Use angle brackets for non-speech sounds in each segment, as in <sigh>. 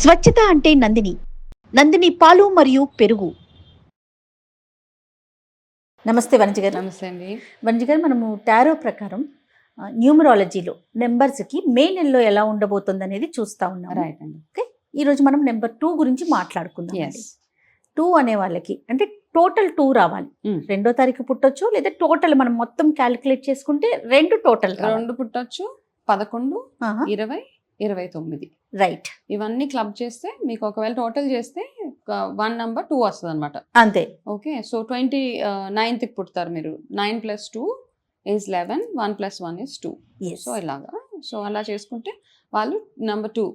స్వచ్ఛత అంటే నందిని. నందిని పాలు మరియు పెరుగు. నమస్తే వనజ గారు. నమస్తే అండి. వనజ గారు మనము టారో ప్రకారం న్యూమరాలజీలో నెంబర్స్కి మే నెలలో ఎలా ఉండబోతుంది అనేది చూస్తా ఉన్నాం రైట్ అండి. ఈ రోజు మనం నెంబర్ టూ గురించి మాట్లాడుకుందాం టూ అనే వాళ్ళకి అంటే టోటల్ టూ రావాలి. Mm. రెండో తారీఖు పుట్టొచ్చు లేదా టోటల్ మనం మొత్తం క్యాలిక్యులేట్ చేసుకుంటే రెండు టోటల్ రెండు పుట్టొచ్చు పదకొండు ఇరవై ఇరవై తొమ్మిది. రైట్ ఇవన్నీ క్లబ్ చేస్తే మీకు ఒకవేళ టోటల్ చేస్తే వన్ నెంబర్ టూ వస్తుంది అనమాట అంతే. ఓకే సో ట్వంటీ నైన్త్కి పుడతారు మీరు. Nine plus two is eleven one plus one is two. So ఇలాగా. సో అలా చేసుకుంటే వాళ్ళు నెంబర్ టూ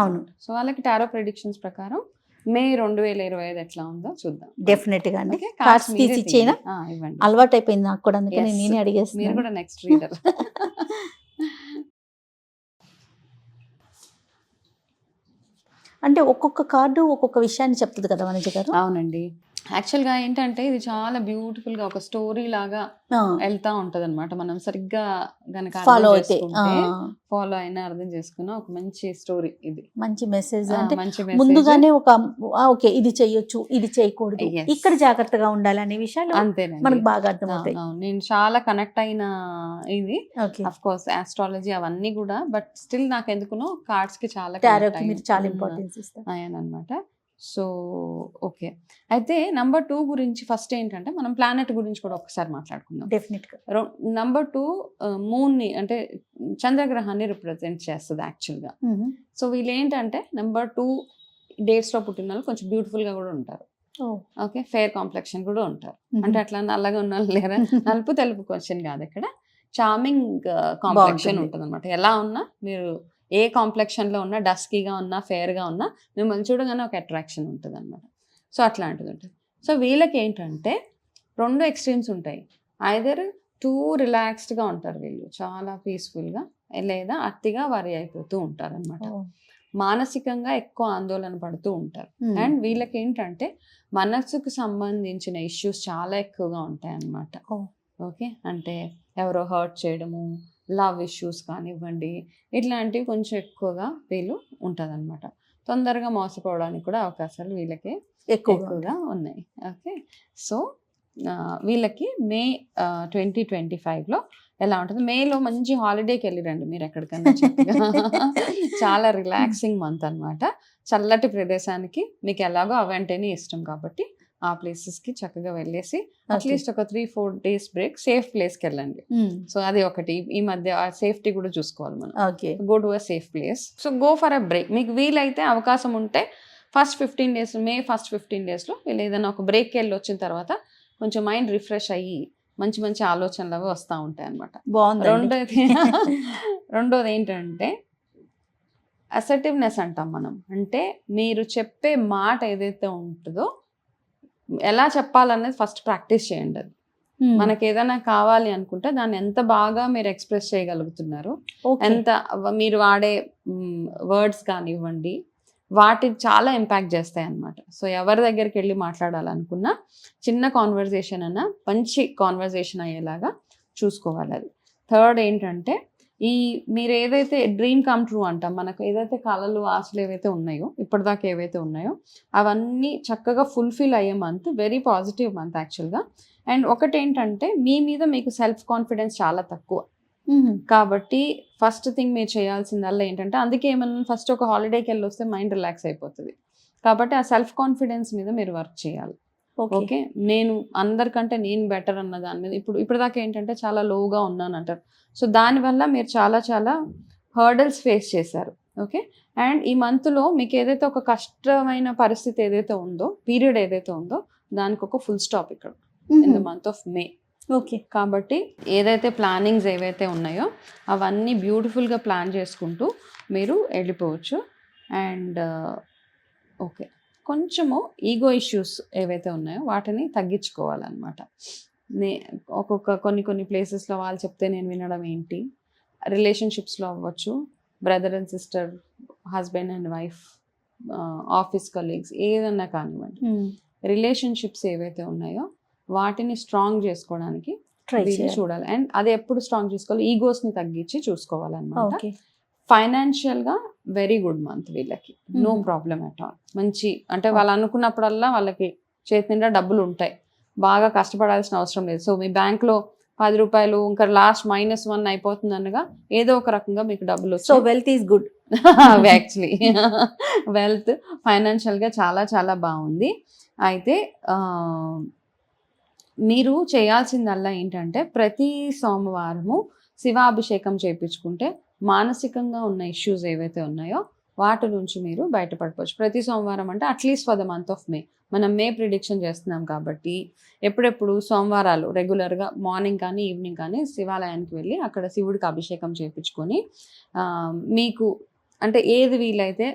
అవును. సో వాళ్ళకి టారో ప్రిడిక్షన్స్ ప్రకారం మే రెండు వేల ఇరవై ఐదు ఎట్లా ఉందో చూద్దాం. డెఫినెట్గా అండి. కార్డ్స్ మీరే తీసి ఇచ్చేనా అలవాటు అయిపోయింది నాకు కూడా అందుకని. నేనే మీరు అడిగేస్తున్నాను కూడా నెక్స్ట్ రీడర్ <laughs> అంటే ఒక్కొక్క కార్డు ఒక్కొక్క విషయాన్ని చెప్తుంది కదా వనజ గారు? అవునండి. యాక్చువల్గా ఏంటంటే ఇది చాలా బ్యూటిఫుల్గా ఒక స్టోరీ లాగా వెళ్తా ఉంటది అనమాట మనం సరిగ్గా గనక ఫాలో అయితే ఫాలో అయినా అర్థం చేసుకున్న ఒక మంచి స్టోరీ ఇది. మంచి మెసేజ్ అంటే. ముందుగానే ఒక ఓకే ఇది చెయ్యొచ్చు ఇది చేయకూడదు. ఇక్కడ జాగ్రత్తగా ఉండాలి అనే విషయాలు అంతేనండి. మనకు బాగా అర్థమవుతాయి. నేను చాలా కనెక్ట్ అయిన ఇది. అఫ్ కోర్స్ ఆస్ట్రాలజీ అవన్నీ కూడా బట్ స్టిల్ నాకు ఎందుకునో కార్డ్స్కి చాలా మీరు చాలా ఇంపార్టెన్స్ ఇస్తారు. అయ్యానమాట సో ఓకే. అయితే నంబర్ టూ గురించి ఫస్ట్ ఏంటంటే మనం ప్లానెట్ గురించి కూడా ఒకసారి మాట్లాడుకుందాం. డెఫినెట్గా నంబర్ టూ మూన్ని అంటే చంద్రగ్రహాన్ని రిప్రజెంట్ చేస్తుంది యాక్చువల్గా. సో వీళ్ళు ఏంటంటే నెంబర్ టూ డేట్స్లో పుట్టిన వాళ్ళు కొంచెం బ్యూటిఫుల్గా కూడా ఉంటారు. ఓకే ఫెయిర్ కాంప్లెక్షన్ కూడా ఉంటారు. అంటే అట్లా నల్లగా ఉన్న వాళ్ళు లేరా? నలుపు తెలుపు క్వశ్చన్ కాదు ఇక్కడ. Charming complexion. ఉంటుంది అనమాట ఎలా ఉన్నా మీరు ఏ కాంప్లెక్షన్లో ఉన్నా డస్కీగా ఉన్నా ఫెయిర్గా ఉన్నా మిమ్మల్ని చూడగానే ఒక అట్రాక్షన్ ఉంటుంది అనమాట సో అట్లాంటిది ఉంటుంది. సో వీళ్ళకి ఏంటంటే రెండు ఎక్స్ట్రీమ్స్ ఉంటాయి. ఐదర్ టూ రిలాక్స్డ్గా ఉంటారు వీళ్ళు. చాలా పీస్ఫుల్గా లేదా అతిగా వరి అయిపోతూ ఉంటారు అనమాట. మానసికంగా ఎక్కువ ఆందోళన పడుతూ ఉంటారు. అండ్ వీళ్ళకి ఏంటంటే మనసుకు సంబంధించిన ఇష్యూస్ చాలా ఎక్కువగా ఉంటాయి అన్నమాట. ఓకే? అంటే ఎవరో హర్ట్ చేయడము లవ్ ఇష్యూస్ కానివ్వండి ఇట్లాంటివి కొంచెం ఎక్కువగా వీళ్ళు ఉంటుందన్నమాట. తొందరగా మోసపోవడానికి కూడా అవకాశాలు వీళ్ళకి ఎక్కువగా ఎక్కువగా ఉన్నాయి. ఓకే. సో వీళ్ళకి మే ట్వంటీ ట్వంటీ ఫైవ్లో ఎలా ఉంటుంది? మేలో మంచి హాలిడేకి వెళ్ళిరండి మీరు ఎక్కడికన్నా <laughs> చాలా రిలాక్సింగ్ మంత్ అన్నమాట. చల్లటి ప్రదేశానికి మీకు ఎలాగో అవంటేనే ఇష్టం కాబట్టి ఆ ప్లేసెస్కి చక్కగా వెళ్ళేసి అట్లీస్ట్ ఒక three four days break safe ప్లేస్కి వెళ్ళండి. సో అది ఒకటి. ఈ మధ్య ఆ సేఫ్టీ కూడా చూసుకోవాలి మనం. Okay. Go to a safe place. So go for a break. మీకు వీలైతే అవకాశం ఉంటే first fifteen days May first fifteen డేస్లో వీళ్ళు ఏదైనా ఒక బ్రేక్కి వెళ్ళి వచ్చిన తర్వాత కొంచెం మైండ్ రిఫ్రెష్ అయ్యి మంచి మంచి ఆలోచనలు అవి వస్తూ ఉంటాయి అనమాట బాగుంది రెండోది <laughs> రెండోది ఏంటంటే అసర్టివ్నెస్ అంటాం మనం. అంటే మీరు చెప్పే మాట ఏదైతే ఉంటుందో ఎలా చెప్పాలనేది ఫస్ట్ ప్రాక్టీస్ చేయండి అది. మనకి ఏదైనా కావాలి అనుకుంటే దాన్ని ఎంత బాగా మీరు ఎక్స్ప్రెస్ చేయగలుగుతున్నారు ఎంత మీరు వాడే వర్డ్స్ కానివ్వండి వాటి చాలా ఇంపాక్ట్ చేస్తాయి అన్నమాట సో ఎవరి దగ్గరికి వెళ్ళి మాట్లాడాలనుకున్నా చిన్న కాన్వర్జేషన్ అన్న మంచి కాన్వర్జేషన్ అయ్యేలాగా చూసుకోవాలి అది. థర్డ్ ఏంటంటే ఈ మీరు ఏదైతే డ్రీమ్ కమ్ ట్రూ అంటాం మనకు ఏదైతే కళలు ఆశలు ఏవైతే ఉన్నాయో ఇప్పటిదాకా ఏవైతే ఉన్నాయో అవన్నీ చక్కగా ఫుల్ఫిల్ అయ్యే మంత్ వెరీ పాజిటివ్ మంత్ యాక్చువల్గా అండ్ ఒకటి ఏంటంటే మీ మీద మీకు సెల్ఫ్ కాన్ఫిడెన్స్ చాలా తక్కువ. కాబట్టి ఫస్ట్ థింగ్ మీరు చేయాల్సిందల్లా ఏంటంటే అందుకే ఏమన్నా ఫస్ట్ ఒక హాలిడేకి వెళ్ళి వస్తే మైండ్ రిలాక్స్ అయిపోతుంది. కాబట్టి ఆ సెల్ఫ్ కాన్ఫిడెన్స్ మీద మీరు వర్క్ చేయాలి. ఓకే. నేను అందరికంటే నేను బెటర్ అన్న దాని మీద ఇప్పుడు ఇప్పటిదాకా ఏంటంటే చాలా లోగా ఉన్నాను అంటారు సో దానివల్ల మీరు చాలా చాలా హర్డల్స్ ఫేస్ చేశారు. ఓకే. అండ్ ఈ మంత్లో మీకు ఏదైతే ఒక కష్టమైన పరిస్థితి ఏదైతే ఉందో పీరియడ్ ఏదైతే ఉందో దానికి ఒక ఫుల్ స్టాప్ ఇక్కడ. In the. Month of May. Okay. కాబట్టి ఏదైతే ప్లానింగ్స్ ఏవైతే ఉన్నాయో అవన్నీ బ్యూటిఫుల్గా ప్లాన్ చేసుకుంటూ మీరు వెళ్ళిపోవచ్చు. And okay. కొంచెము ఈగో ఇష్యూస్ ఏవైతే ఉన్నాయో వాటిని తగ్గించుకోవాలన్నమాట. నే ఒక్కొక్క కొన్ని కొన్ని ప్లేసెస్లో వాళ్ళు చెప్తే నేను వినడం ఏంటి? రిలేషన్షిప్స్లో అవ్వచ్చు brother and sister husband and wife office colleagues ఏదన్నా కానివ్వండి. రిలేషన్షిప్స్ ఏవైతే ఉన్నాయో వాటిని స్ట్రాంగ్ చేసుకోవడానికి చూడాలి. అండ్ అది ఎప్పుడు స్ట్రాంగ్ చేసుకోవాలి? ఈగోస్ని తగ్గించి చూసుకోవాలన్నమాట. ఓకే ఫైనాన్షియల్గా వెరీ గుడ్ మంత్ వీళ్ళకి. నో. Problem at all. మంచి అంటే వాళ్ళు అనుకున్నప్పుడల్లా వాళ్ళకి చేతి నిండా డబ్బులు ఉంటాయి. బాగా కష్టపడాల్సిన అవసరం లేదు. సో మీ బ్యాంక్లో పది రూపాయలు ఇంకా లాస్ట్ మైనస్ వన్ అయిపోతుంది అనగా ఏదో ఒక రకంగా మీకు డబ్బులు so wealth is good actually wealth ఫైనాన్షియల్గా చాలా చాలా బాగుంది. అయితే మీరు చేయాల్సిందల్లా ఏంటంటే ప్రతి సోమవారము శివాభిషేకం చేయించుకుంటే మానసికంగా ఉన్న ఇష్యూస్ ఏవైతే ఉన్నాయో వాటి నుంచి మీరు బయటపడిపోవచ్చు. ప్రతి సోమవారం అంటే at least for the month of May మనం మే ప్రిడిక్షన్ చేస్తున్నాం కాబట్టి ఎప్పుడెప్పుడు సోమవారాలు రెగ్యులర్గా మార్నింగ్ కానీ ఈవినింగ్ కానీ శివాలయానికి వెళ్ళి అక్కడ శివుడికి అభిషేకం చేయించుకొని మీకు అంటే ఏది వీలైతే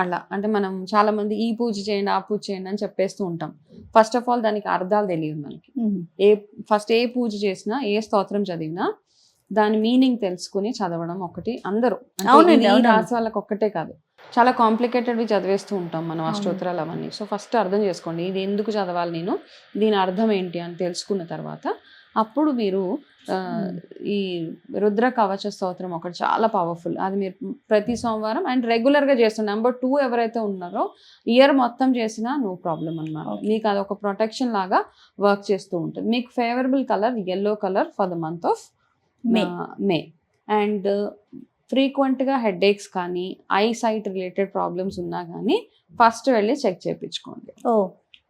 అలా అంటే మనం చాలా మంది ఈ పూజ చేయండి ఆ పూజ చేయండి అని చెప్పేస్తూ ఉంటాం. ఫస్ట్ ఆఫ్ ఆల్ దానికి అర్థాలు తెలియదు మనకి. ఏ ఫస్ట్ ఏ పూజ చేసినా ఏ స్తోత్రం చదివినా దాని మీనింగ్ తెలుసుకుని చదవడం ఒకటి అందరూ అవునండి, ఈ. రాశి వాళ్ళకి ఒక్కటే కాదు చాలా కాంప్లికేటెడ్వి చదివేస్తూ ఉంటాం మనం అవును. అష్టోత్తరాలు అవన్నీ సో ఫస్ట్ అర్థం చేసుకోండి ఇది ఎందుకు చదవాలి నేను దీని అర్థం ఏంటి అని తెలుసుకున్న తర్వాత అప్పుడు మీరు ఆ. ఈ రుద్ర కవచ స్తోత్రం ఒకటి చాలా పవర్ఫుల్ అది మీరు ప్రతి సోమవారం అండ్ రెగ్యులర్గా చేస్తున్నారు నెంబర్ టూ ఎవరైతే ఉన్నారో ఇయర్ మొత్తం చేసినా నో ప్రాబ్లం అన్నమాట Okay. మీకు అది ఒక ప్రొటెక్షన్ లాగా వర్క్ చేస్తూ ఉంటుంది మీకు favourable colour yellow colour for the month of May May. And ఫ్రీక్వెంట్గా హెడ్ ఏక్స్ కానీ ఐ సైట్ రిలేటెడ్ ప్రాబ్లమ్స్ ఉన్నా కానీ ఫస్ట్ వెళ్ళి చెక్ చేయించుకోండి ఓ.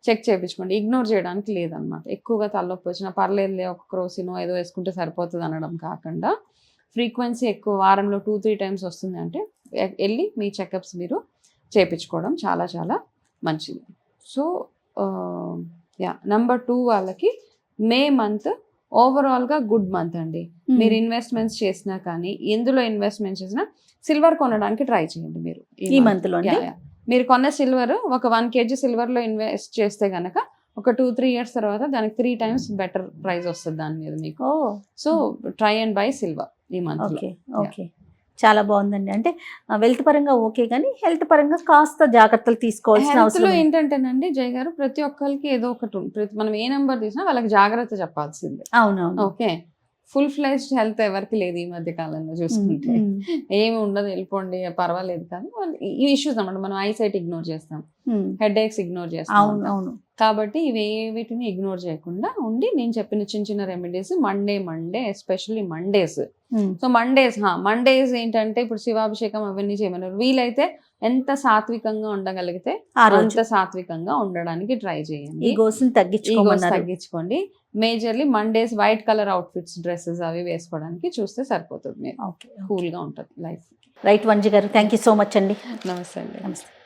చెక్ చేయించుకోండి ఇగ్నోర్ చేయడానికి లేదనమాట. ఎక్కువగా తలనొప్పి వచ్చినా పర్లేదులే ఒక క్రోసినో ఏదో వేసుకుంటే సరిపోతుంది అనడం కాకుండా ఫ్రీక్వెన్సీ ఎక్కువ వారంలో టూ త్రీ టైమ్స్ వస్తుంది అంటే వెళ్ళి మీ చెకప్స్ మీరు చేయించుకోవడం చాలా చాలా మంచిది. సో యా నెంబర్ టూ వాళ్ళకి మే మంత్ ఓవరాల్గా గుడ్ మంత్ అండి. మీరు ఇన్వెస్ట్మెంట్స్ చేసినా కానీ ఎందులో ఇన్వెస్ట్మెంట్ చేసినా సిల్వర్ కొనడానికి ట్రై చేయండి మీరు ఈ మంత్లో యా, యా. మీరు కొన్న సిల్వర్ ఒక వన్ కేజీ సిల్వర్లో ఇన్వెస్ట్ చేస్తే గనక ఒక టూ త్రీ ఇయర్స్ తర్వాత దానికి త్రీ టైమ్స్ బెటర్ ప్రైస్ వస్తుంది దాని మీద మీకు. So try and buy silver ఈ మంత్ ఓకే. చాలా బాగుందండి. అంటే వెల్త్ పరంగా ఓకే కానీ హెల్త్ పరంగా కాస్త జాగ్రత్తలు తీసుకోవాల్సిన అవసరం. ఏంటంటేనండి జయ్ గారు ప్రతి ఒక్కరికి ఏదో ఒకటి. ప్రతి మనం ఏ నెంబర్ తీసినా వాళ్ళకి జాగ్రత్త చెప్పాల్సిందే. అవునవును. ఓకే. ఫుల్ ఫ్లెజ్డ్ హెల్త్ ఎవరికి లేదు ఈ మధ్య కాలంలో చూసుకుంటే. ఏమి ఉండదు వెళ్ళిపోండి పర్వాలేదు కానీ ఈ ఇష్యూస్ అన్నమాట. మనం ఐసైట్ ఇగ్నోర్ చేస్తాం. హెడ్ ఏక్స్ ఇగ్నోర్ చేస్తాం. అవును అవును. కాబట్టి ఇవి వీటిని ఇగ్నోర్ చేయకుండా ఉండి నేను చెప్పిన చిన్న చిన్న remedies Monday Monday especially Mondays so Mondays Mondays ఏంటంటే ఇప్పుడు శివాభిషేకం అవన్నీ చేయమన్నారు. వీలైతే ఎంత సాత్వికంగా ఉండగలిగితే అంత సాత్వికంగా ఉండడానికి ట్రై చేయండి. తగ్గించుకోండి. Majorly Mondays white colour outfits dresses అవి వేసుకోవడానికి చూస్తే సరిపోతుంది మీరు. ఓకే కూల్గా ఉంటుంది లైఫ్. రైట్ వంజి గారు థ్యాంక్ యూ సో మచ్ అండి. నమస్తే అండి. నమస్తే.